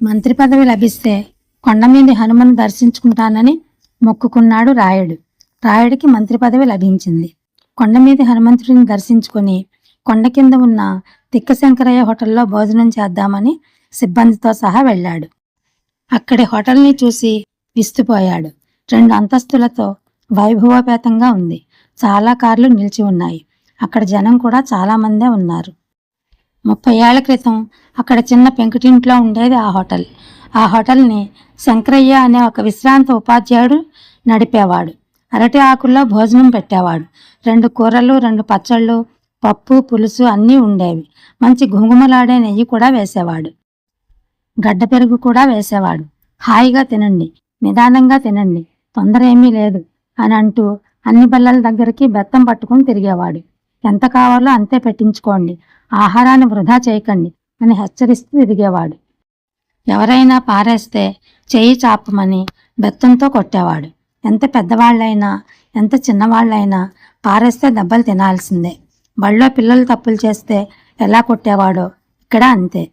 మంత్రి పదవి లభిస్తే కొండ మీద హనుమను దర్శించుకుంటానని మొక్కుకున్నాడు రాయుడు. రాయుడికి మంత్రి పదవి లభించింది. కొండమీది హనుమంతుడిని దర్శించుకొని కొండ కింద ఉన్న తిక్కశంకరయ్య హోటల్లో భోజనం చేద్దామని సిబ్బందితో సహా వెళ్ళాడు. అక్కడి హోటల్ని చూసి విస్తుపోయాడు. రెండు అంతస్తులతో వైభవోపేతంగా ఉంది. చాలా కార్లు నిలిచి ఉన్నాయి. అక్కడ జనం కూడా చాలామందే ఉన్నారు. ముప్పై ఏళ్ళ క్రితం అక్కడ చిన్న పెంకుటింట్లో ఉండేది ఆ హోటల్. ఆ హోటల్ని శంకరయ్య అనే ఒక విశ్రాంత ఉపాధ్యాయుడు నడిపేవాడు. అరటి ఆకుల్లో భోజనం పెట్టేవాడు. రెండు కూరలు రెండు పచ్చళ్ళు పప్పు పులుసు అన్నీ ఉండేవి. మంచి గుంగుమలాడే నెయ్యి కూడా వేసేవాడు. గడ్డ పెరుగు కూడా వేసేవాడు. హాయిగా తినండి నిదానంగా తినండి తొందర ఏమీ లేదు అని అంటూ అన్ని బల్లల దగ్గరికి బెత్తం పట్టుకుని తిరిగేవాడు. ఎంత కావాలో అంతే పెట్టించుకోండి. ఆహారాన్ని వృధా చేయకండి అని హెచ్చరిస్తూ ఎదిగేవాడు. ఎవరైనా పారేస్తే చెయ్యి చాపమని బెత్తంతో కొట్టేవాడు. ఎంత పెద్దవాళ్ళైనా ఎంత చిన్నవాళ్ళైనా పారేస్తే దెబ్బలు తినాల్సిందే. బళ్ళో పిల్లలు తప్పులు చేస్తే ఎలా కొట్టేవాడో ఇక్కడ అంతే.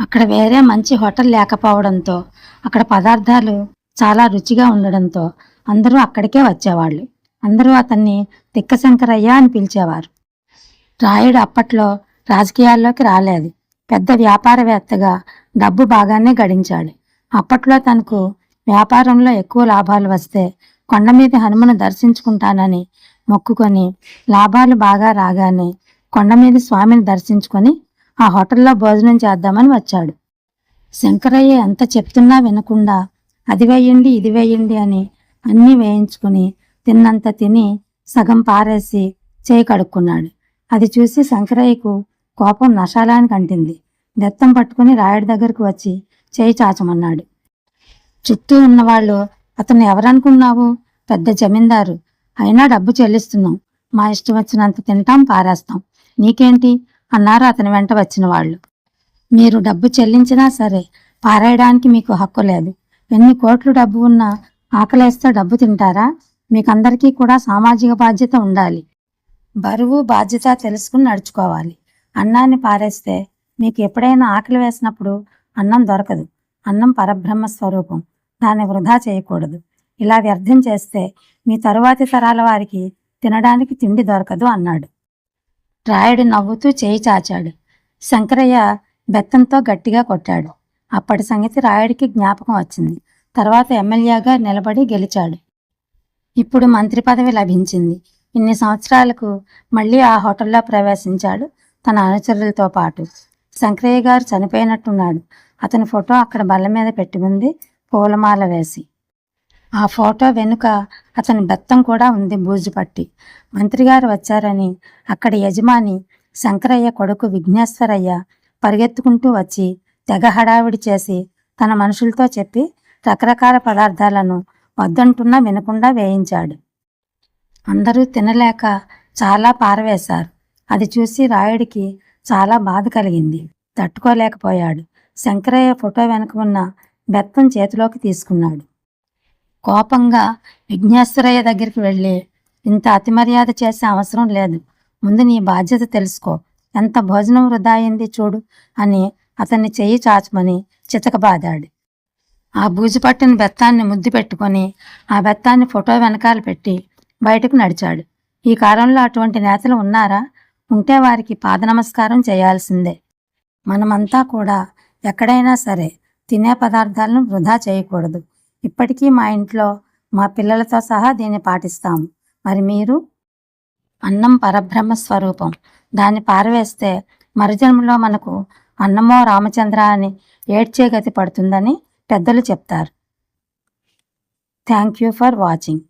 అక్కడ వేరే మంచి హోటల్ లేకపోవడంతో అక్కడ పదార్థాలు చాలా రుచిగా ఉండడంతో అందరూ అక్కడికే వచ్చేవాళ్ళు. అందరూ అతన్ని తిక్కశంకరయ్య అని పిలిచేవారు. రాయుడు అప్పట్లో రాజకీయాల్లోకి రాలేదు. పెద్ద వ్యాపారవేత్తగా డబ్బు బాగానే గడించాడు. అప్పట్లో తనకు వ్యాపారంలో ఎక్కువ లాభాలు వస్తే కొండ మీద హనుమను దర్శించుకుంటానని మొక్కుకొని లాభాలు బాగా రాగానే కొండ మీద స్వామిని దర్శించుకొని ఆ హోటల్లో భోజనం చేద్దామని వచ్చాడు. శంకరయ్య ఎంత చెప్తున్నా వినకుండా అది వేయండి ఇది వేయండి అని అన్నీ వేయించుకుని తిన్నంత తిని సగం పారేసి చేయి కడుక్కున్నాడు. అది చూసి శంకరయ్యకు కోపం నశాలానికి అంటింది. దత్తం పట్టుకుని రాయుడి దగ్గరకు వచ్చి చేయి చాచమన్నాడు. చుట్టూ ఉన్నవాళ్ళు అతను ఎవరనుకున్నావు? పెద్ద జమీందారు. అయినా డబ్బు చెల్లిస్తున్నాం. మా ఇష్టం వచ్చినంత తింటాం పారేస్తాం. నీకేంటి? అన్నారు అతని వెంట వచ్చిన వాళ్ళు. మీరు డబ్బు చెల్లించినా సరే పారేయడానికి మీకు హక్కు లేదు. ఎన్ని కోట్లు డబ్బు ఉన్నా ఆకలేస్తే డబ్బు తింటారా? మీకందరికీ కూడా సామాజిక బాధ్యత ఉండాలి. బరువు బాధ్యత తెలుసుకుని నడుచుకోవాలి. అన్నాన్ని పారేస్తే మీకు ఎప్పుడైనా ఆకలి వేసినప్పుడు అన్నం దొరకదు. అన్నం పరబ్రహ్మ స్వరూపం. దాన్ని వృధా చేయకూడదు. ఇలా వ్యర్థం చేస్తే మీ తరువాతి తరాల వారికి తినడానికి తిండి దొరకదు అన్నాడు. రాయుడు నవ్వుతూ చేయి చాచాడు. శంకరయ్య బెత్తంతో గట్టిగా కొట్టాడు. అప్పటి సంగతి రాయుడికి జ్ఞాపకం వచ్చింది. తర్వాత ఎమ్మెల్యేగా నిలబడి గెలిచాడు. ఇప్పుడు మంత్రి పదవి లభించింది. ఇన్ని సంవత్సరాలకు మళ్ళీ ఆ హోటల్లో ప్రవేశించాడు తన అనుచరులతో పాటు. శంకరయ్య గారు చనిపోయినట్టున్నాడు. అతని ఫోటో అక్కడ బల్ల మీద పెట్టి ఉంది పూలమాల వేసి. ఆ ఫోటో వెనుక అతని బెత్తం కూడా ఉంది బూజు పట్టి. మంత్రిగారు వచ్చారని అక్కడ యజమాని శంకరయ్య కొడుకు విఘ్నేశ్వరయ్య పరిగెత్తుకుంటూ వచ్చి తెగ హడావిడి చేసి తన మనుషులతో చెప్పి రకరకాల పదార్థాలను వద్దంటున్నా వినకుండా వేయించాడు. అందరూ తినలేక చాలా పారవేశారు. అది చూసి రాయుడికి చాలా బాధ కలిగింది. తట్టుకోలేకపోయాడు. శంకరయ్య ఫోటో వెనుక ఉన్న బెత్తం చేతిలోకి తీసుకున్నాడు. కోపంగా విఘ్నేశ్వరయ్య దగ్గరికి వెళ్ళి ఇంత అతిమర్యాద చేసే అవసరం లేదు. ముందు నీ బాధ్యత తెలుసుకో. ఎంత భోజనం వృధా అయింది చూడు అని అతన్ని చెయ్యి చాచమని చితకబాదాడు. ఆ బూజు పట్టిన బెత్తాన్ని ముద్దు పెట్టుకొని ఆ బెత్తాన్ని ఫోటో వెనకాల పెట్టి బయటకు నడిచాడు. ఈ కాలంలో అటువంటి నేతలు ఉన్నారా? ఉంటే వారికి పాద నమస్కారం చేయాల్సిందే. మనమంతా కూడా ఎక్కడైనా సరే తినే పదార్థాలను వృధా చేయకూడదు. ఇప్పటికీ మా ఇంట్లో మా పిల్లలతో సహా దీన్ని పాటిస్తాము. మరి మీరు? అన్నం పరబ్రహ్మ స్వరూపం. దాన్ని పారవేస్తే మరుజన్మలో మనకు అన్నమో రామచంద్ర అని ఏడ్చే గతి పడుతుందని పెద్దలు చెప్తారు. Thank you for watching.